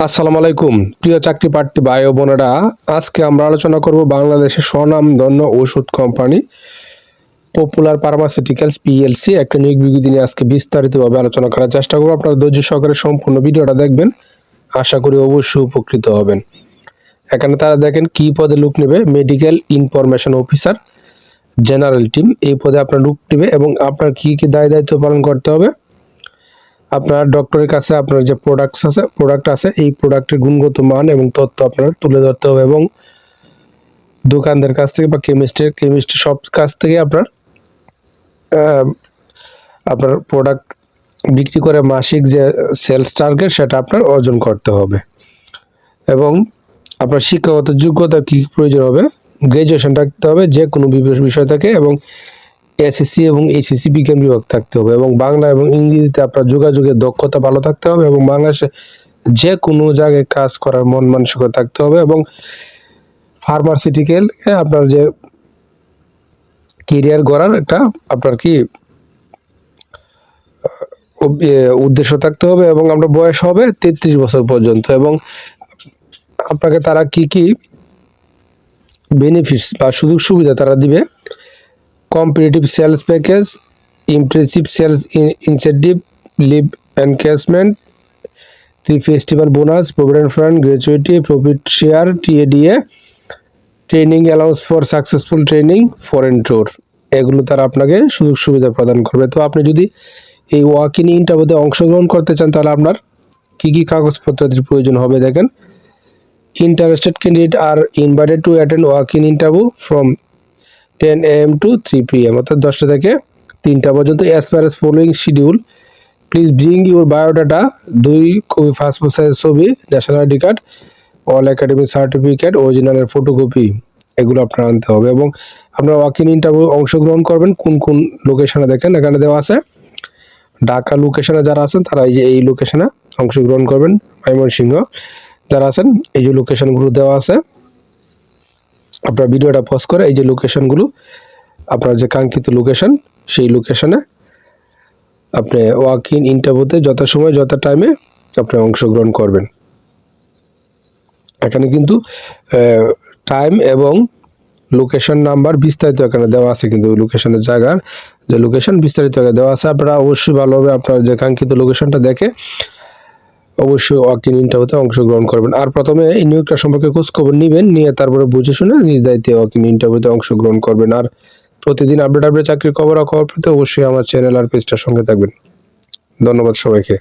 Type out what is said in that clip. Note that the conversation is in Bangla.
আসসালামু আলাইকুম। প্রিয় চাকরি প্রার্থী ভাই ও বোনেরা, আজকে আমরা আলোচনা করব বাংলাদেশের স্বনামধন্য ওষুধ কোম্পানি পপুলার ফার্মাসিউটিক্যালস পিএলসি। একটা নিয়োগ বিজ্ঞপ্তি নিয়ে আজকে বিস্তারিতভাবে আলোচনা করার চেষ্টা করব। আপনারা ধৈর্য সহকারে সম্পূর্ণ ভিডিওটা দেখবেন, আশা করি অবশ্যই উপকৃত হবেন। এখানে তারা দেখেন কি পদে লোক নেবে medical information officer general team এই পদে আপনার লোক নেবে এবং আপনার কি কি দায় দায়িত্ব পালন করতে হবে। আপনার ডক্টরের কাছে আপনার যে প্রোডাক্টস আছে প্রোডাক্ট আছে, এই প্রোডাক্টের গুণগত মান এবং তথ্য আপনার তুলে ধরতে হবে এবং দোকানদার কাছ থেকে বা কেমিস্টের কেমিস্ট্রি সব কাছ থেকে আপনার আপনার প্রোডাক্ট বিক্রি করে মাসিক যে সেলস টার্গেট সেটা আপনার অর্জন করতে হবে। এবং আপনার শিক্ষাগত যোগ্যতা কি প্রয়োজন হবে গ্র্যাজুয়েশন রাখতে হবে যে কোনো বিষয় থেকে এবং এসএসসি এবং এইচএসসি বিজ্ঞান বিভাগ থাকতে হবে এবং বাংলা এবং ইংরেজিতে আপনার যোগাযোগের দক্ষতা ভালো থাকতে হবে এবং বাংলাদেশে যে কোনো জায়গায় কাজ করার মন মানসিকতা থাকতে হবে এবং ফার্মাসিউটিক্যাল আপনার যে কেরিয়ার গড়ার একটা আপনার কি উদ্দেশ্য থাকতে হবে এবং আপনার বয়স হবে তেত্রিশ বছর পর্যন্ত এবং আপনাকে তারা কি কি বেনিফিটস বা সুযোগ সুবিধা তারা দিবে competitive sales package impressive sales incentive leave encashment three festival bonus provident fund gratuity profit share TA DA training allowance for successful training foreign tour এগুলো তারা আপনাকে সুযোগ সুবিধা প্রদান করবে। তো আপনি যদি এই ওয়াক ইন ইন্টারভিউতে অংশগ্রহণ করতে চান, তাহলে আপনার কী কী কাগজপত্রের প্রয়োজন হবে দেখেন। Interested candidate are invited to attend walk in interview from ten AM to three PM, অর্থাৎ দশটা থেকে তিনটা পর্যন্ত as per S following schedule please bring your biodata দুই কপি পাসপোর্ট সাইজ ছবি national ID card all academic certificate অরিজিনালের photocopy এগুলো আপনার আনতে হবে এবং আপনার ওয়াকিং ইন্টারভিউ অংশগ্রহণ করবেন, কোন কোন লোকেশনে দেখেন, এখানে দেওয়া আছে। ঢাকা লোকেশনে যারা আছেন, তারা এই যে এই লোকেশনে অংশগ্রহণ করবেন, ময়মনসিংহ। যারা আছেন, এই যে লোকেশনগুলো দেওয়া আছে। আপনার ভিডিওটা পজ করে এই যে লোকেশনগুলো আপনার যে কাঙ্ক্ষিত লোকেশন সেই লোকেশনে আপনি ওয়াক ইন ইন্টারভিউতে যত সময়, যত টাইমে আপনি অংশগ্রহণ করবেন। এখানে কিন্তু টাইম এবং লোকেশন নাম্বার বিস্তারিত এখানে দেওয়া আছে, কিন্তু লোকেশনের জায়গার যে লোকেশন বিস্তারিত দেওয়া আছে। আপনারা অবশ্যই ভালোভাবে আপনার যে কাঙ্ক্ষিত লোকেশনটা দেখে অবশ্যই ওয়াকিং ইন ইন্টারভিউতে অংশগ্রহণ করবেন। আর প্রথমে এই নিয়োগটা সম্পর্কে খোঁজ খবর নেবেন, নিয়ে তারপরে বুঝে শুনে নিজ দায়িত্বে ওয়াকিং ইন ইন্টারভিউতে অংশগ্রহণ করবেন। আর প্রতিদিন আপডেট আপডেট চাকরির খবর খবর পেতে অবশ্যই আমার চ্যানেল আর পেজটার সঙ্গে থাকবেন। ধন্যবাদ সবাইকে।